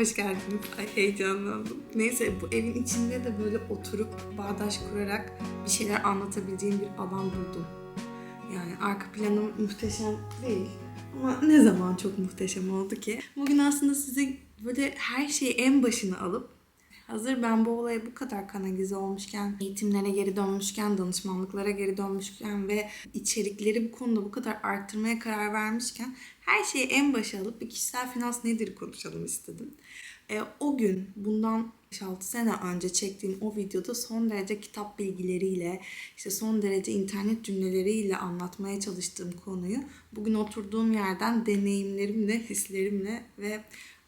Hoş geldiniz. Ay heyecanlandım. Neyse bu evin içinde de böyle oturup bağdaş kurarak bir şeyler anlatabileceğim bir alan buldum. Yani arka planım muhteşem değil. Ama ne zaman çok muhteşem oldu ki. Bugün aslında size böyle her şeyi en başına alıp Hazır ben bu olaya bu kadar kanalize olmuşken, eğitimlere geri dönmüşken, danışmanlıklara geri dönmüşken ve içerikleri bu konuda bu kadar arttırmaya karar vermişken her şeyi en başa alıp bir kişisel finans nedir konuşalım istedim. E, o gün bundan 5-6 sene önce çektiğim o videoda son derece kitap bilgileriyle, işte son derece internet cümleleriyle anlatmaya çalıştığım konuyu bugün oturduğum yerden deneyimlerimle, hislerimle ve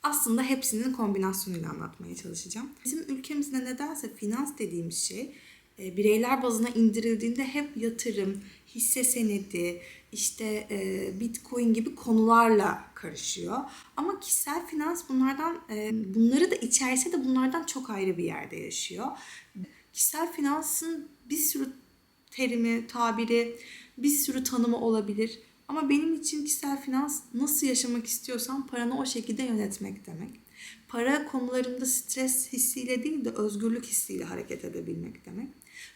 aslında hepsinin kombinasyonuyla anlatmaya çalışacağım. Bizim ülkemizde nedense finans dediğimiz şey e, bireyler bazına indirildiğinde hep yatırım, hisse senedi, işte e, bitcoin gibi konularla karışıyor. Ama kişisel finans bunlardan, e, bunları da içerse de bunlardan çok ayrı bir yerde yaşıyor. Kişisel finansın bir sürü terimi, tabiri, bir sürü tanımı olabilir. Ama benim için kişisel finans nasıl yaşamak istiyorsan paranı o şekilde yönetmek demek. Para konularında stres hissiyle değil de özgürlük hissiyle hareket edebilmek demek.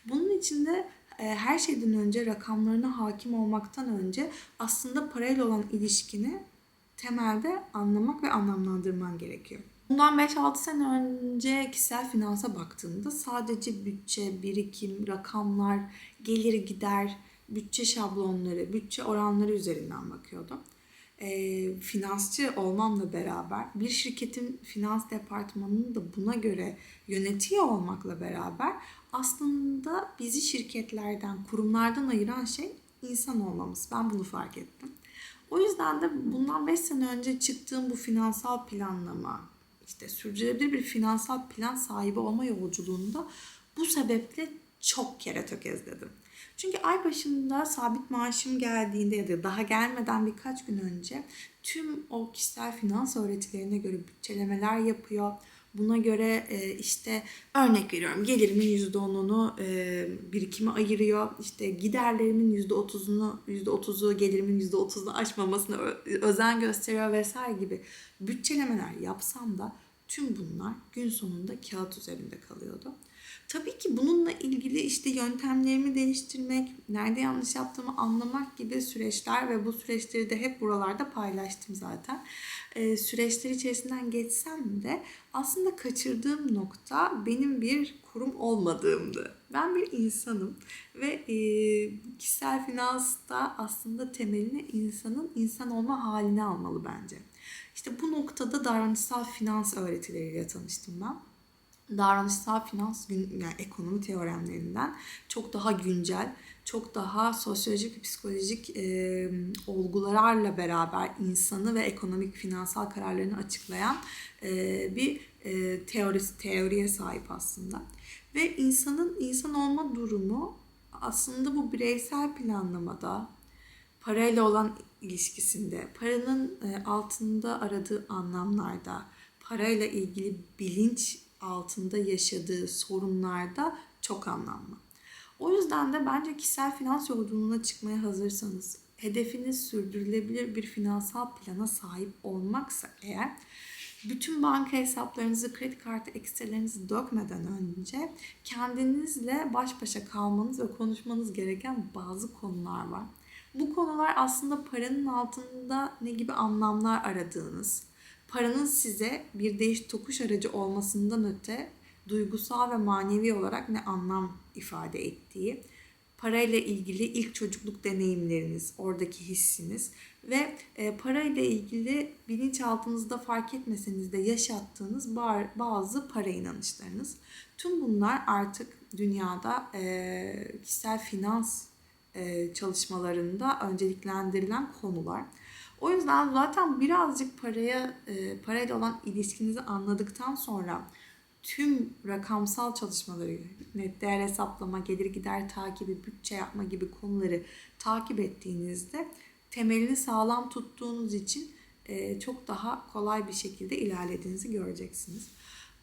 Bunun için de e, her şeyden önce rakamlarına hakim olmaktan önce aslında parayla olan ilişkini temelde anlamak ve anlamlandırman gerekiyor. Bundan 5-6 sene önce kişisel finansa baktığımda sadece bütçe, birikim, rakamlar, gelir gider, bütçe şablonları, bütçe oranları üzerinden bakıyordum. E, finansçı olmamla beraber bir şirketin finans departmanını da buna göre yönetiyor olmakla beraber aslında bizi şirketlerden, kurumlardan ayıran şey insan olmamız. Ben bunu fark ettim. O yüzden de bundan 5 sene önce çıktığım bu finansal planlama, işte sürdürülebilir bir finansal plan sahibi olma yolculuğunda bu sebeple çok kere tökezledim. Çünkü ay başında sabit maaşım geldiğinde ya da daha gelmeden birkaç gün önce tüm o kişisel finans öğretilerine göre bütçelemeler yapıyor. Buna göre e, işte örnek veriyorum gelirimin %10'unu e, birikime ayırıyor. İşte giderlerimin %30'unu %30'u gelirimin %30'unu aşmamasına özen gösteriyor vesaire gibi bütçelemeler yapsam da tüm bunlar gün sonunda kağıt üzerinde kalıyordu. Tabii ki bununla ilgili işte yöntemlerimi değiştirmek, nerede yanlış yaptığımı anlamak gibi süreçler ve bu süreçleri de hep buralarda paylaştım zaten. Ee, süreçler içerisinden geçsem de aslında kaçırdığım nokta benim bir kurum olmadığımdı. Ben bir insanım ve e, kişisel finansta aslında temelini insanın insan olma halini almalı bence. İşte bu noktada davranışsal finans öğretileriyle tanıştım ben davranışsal finans yani ekonomi teoremlerinden çok daha güncel, çok daha sosyolojik ve psikolojik e, olgularla beraber insanı ve ekonomik finansal kararlarını açıklayan e, bir e, teorisi teoriye sahip aslında. Ve insanın insan olma durumu aslında bu bireysel planlamada parayla olan ilişkisinde, paranın altında aradığı anlamlarda, parayla ilgili bilinç altında yaşadığı sorunlarda çok anlamlı. O yüzden de bence kişisel finans yolculuğuna çıkmaya hazırsanız, hedefiniz sürdürülebilir bir finansal plana sahip olmaksa eğer, bütün banka hesaplarınızı, kredi kartı ekstrelerinizi dökmeden önce kendinizle baş başa kalmanız ve konuşmanız gereken bazı konular var. Bu konular aslında paranın altında ne gibi anlamlar aradığınız, paranın size bir değiş tokuş aracı olmasından öte duygusal ve manevi olarak ne anlam ifade ettiği, parayla ilgili ilk çocukluk deneyimleriniz, oradaki hissiniz ve e, parayla ilgili bilinçaltınızda fark etmeseniz de yaşattığınız bazı para inanışlarınız. Tüm bunlar artık dünyada e, kişisel finans e, çalışmalarında önceliklendirilen konular. O yüzden zaten birazcık paraya e, parayla olan ilişkinizi anladıktan sonra tüm rakamsal çalışmaları, net değer hesaplama, gelir gider takibi, bütçe yapma gibi konuları takip ettiğinizde temelini sağlam tuttuğunuz için e, çok daha kolay bir şekilde ilerlediğinizi göreceksiniz.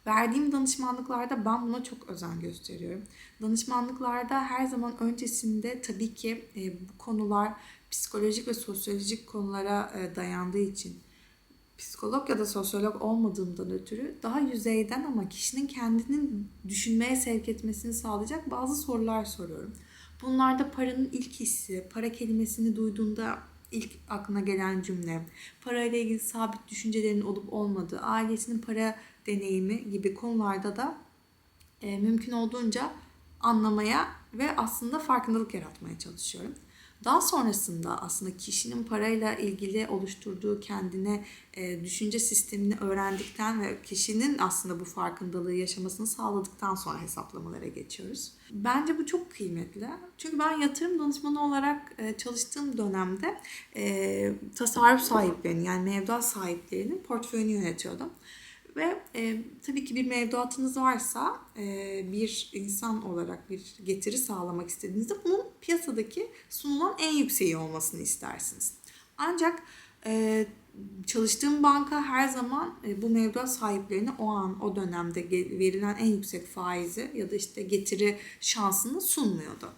Verdiğim danışmanlıklarda ben buna çok özen gösteriyorum. Danışmanlıklarda her zaman öncesinde tabii ki e, bu konular psikolojik ve sosyolojik konulara e, dayandığı için psikolog ya da sosyolog olmadığımdan ötürü daha yüzeyden ama kişinin kendinin düşünmeye sevk etmesini sağlayacak bazı sorular soruyorum. Bunlarda paranın ilk hissi, para kelimesini duyduğunda ilk aklına gelen cümle, parayla ilgili sabit düşüncelerin olup olmadığı, ailesinin para deneyimi gibi konularda da e, mümkün olduğunca anlamaya ve aslında farkındalık yaratmaya çalışıyorum. Daha sonrasında aslında kişinin parayla ilgili oluşturduğu kendine e, düşünce sistemini öğrendikten ve kişinin aslında bu farkındalığı yaşamasını sağladıktan sonra hesaplamalara geçiyoruz. Bence bu çok kıymetli. Çünkü ben yatırım danışmanı olarak e, çalıştığım dönemde e, tasarruf sahiplerinin yani mevduat sahiplerinin portföyünü yönetiyordum. Ve e, tabii ki bir mevduatınız varsa e, bir insan olarak bir getiri sağlamak istediğinizde bunun piyasadaki sunulan en yükseği olmasını istersiniz. Ancak e, çalıştığım banka her zaman e, bu mevduat sahiplerine o an o dönemde verilen en yüksek faizi ya da işte getiri şansını sunmuyordu.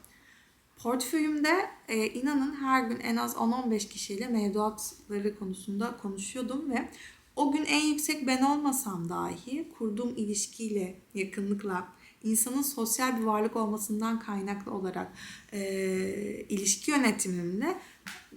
Portföyümde e, inanın her gün en az 10-15 kişiyle mevduatları konusunda konuşuyordum ve o gün en yüksek ben olmasam dahi kurduğum ilişkiyle, yakınlıkla, insanın sosyal bir varlık olmasından kaynaklı olarak e, ilişki yönetimimle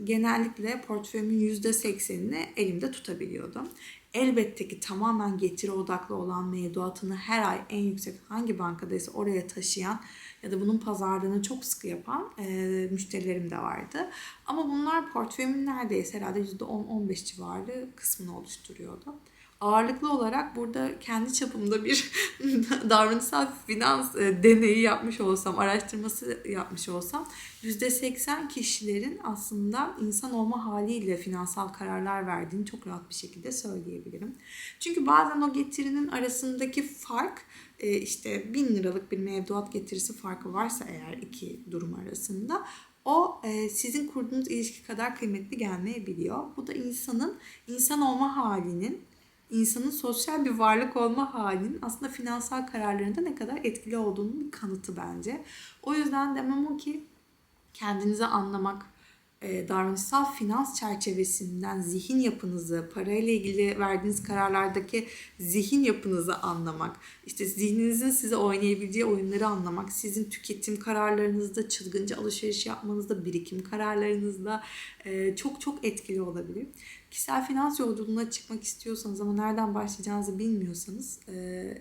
genellikle portföyümün %80'ini elimde tutabiliyordum. Elbette ki tamamen getiri odaklı olan mevduatını her ay en yüksek hangi bankadaysa oraya taşıyan ya da bunun pazarlığını çok sıkı yapan e, müşterilerim de vardı. Ama bunlar portföyümün neredeyse herhalde %10-15 civarı kısmını oluşturuyordu. Ağırlıklı olarak burada kendi çapımda bir davranışsal finans e, deneyi yapmış olsam, araştırması yapmış olsam %80 kişilerin aslında insan olma haliyle finansal kararlar verdiğini çok rahat bir şekilde söyleyebilirim. Çünkü bazen o getirinin arasındaki fark e, işte 1000 liralık bir mevduat getirisi farkı varsa eğer iki durum arasında o e, sizin kurduğunuz ilişki kadar kıymetli gelmeyebiliyor. Bu da insanın insan olma halinin insanın sosyal bir varlık olma halinin aslında finansal kararlarında ne kadar etkili olduğunun bir kanıtı bence. O yüzden demem o ki kendinizi anlamak, e, davranışsal finans çerçevesinden zihin yapınızı, parayla ilgili verdiğiniz kararlardaki zihin yapınızı anlamak, işte zihninizin size oynayabileceği oyunları anlamak, sizin tüketim kararlarınızda, çılgınca alışveriş yapmanızda, birikim kararlarınızda e, çok çok etkili olabilir. Kişisel finans yolculuğuna çıkmak istiyorsanız ama nereden başlayacağınızı bilmiyorsanız e,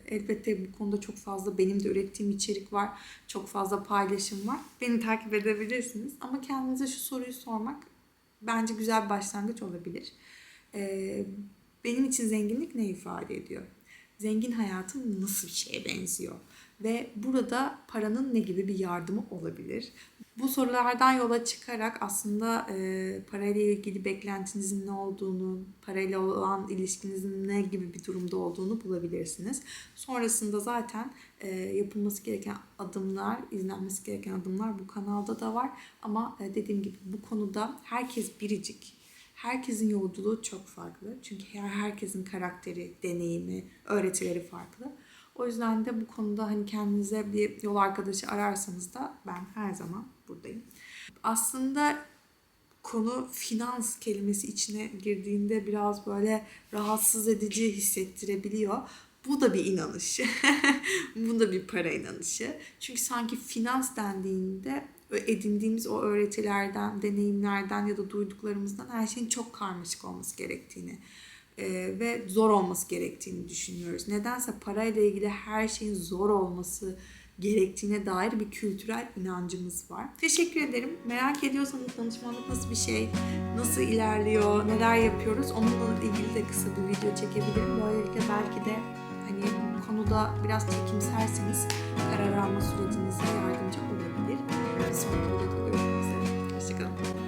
elbette bu konuda çok fazla benim de ürettiğim içerik var. Çok fazla paylaşım var. Beni takip edebilirsiniz. Ama kendinize şu soruyu sormak bence güzel bir başlangıç olabilir. E, benim için zenginlik ne ifade ediyor? Zengin hayatım nasıl bir şeye benziyor? Ve burada paranın ne gibi bir yardımı olabilir? Bu sorulardan yola çıkarak aslında e, parayla ilgili beklentinizin ne olduğunu, parayla olan ilişkinizin ne gibi bir durumda olduğunu bulabilirsiniz. Sonrasında zaten e, yapılması gereken adımlar, izlenmesi gereken adımlar bu kanalda da var. Ama e, dediğim gibi bu konuda herkes biricik. Herkesin yolculuğu çok farklı. Çünkü her herkesin karakteri, deneyimi, öğretileri farklı. O yüzden de bu konuda hani kendinize bir yol arkadaşı ararsanız da ben her zaman buradayım. Aslında konu finans kelimesi içine girdiğinde biraz böyle rahatsız edici hissettirebiliyor. Bu da bir inanış. bu da bir para inanışı. Çünkü sanki finans dendiğinde edindiğimiz o öğretilerden, deneyimlerden ya da duyduklarımızdan her şeyin çok karmaşık olması gerektiğini ve zor olması gerektiğini düşünüyoruz. Nedense parayla ilgili her şeyin zor olması gerektiğine dair bir kültürel inancımız var. Teşekkür ederim. Merak ediyorsanız danışmanlık nasıl bir şey, nasıl ilerliyor, neler yapıyoruz onunla ilgili de kısa bir video çekebilirim. Böylelikle belki de hani konuda biraz çekimserseniz karar alma sürecinize yardımcı olabilir. Bir sonraki videoda görüşmek üzere. Hoşçakalın.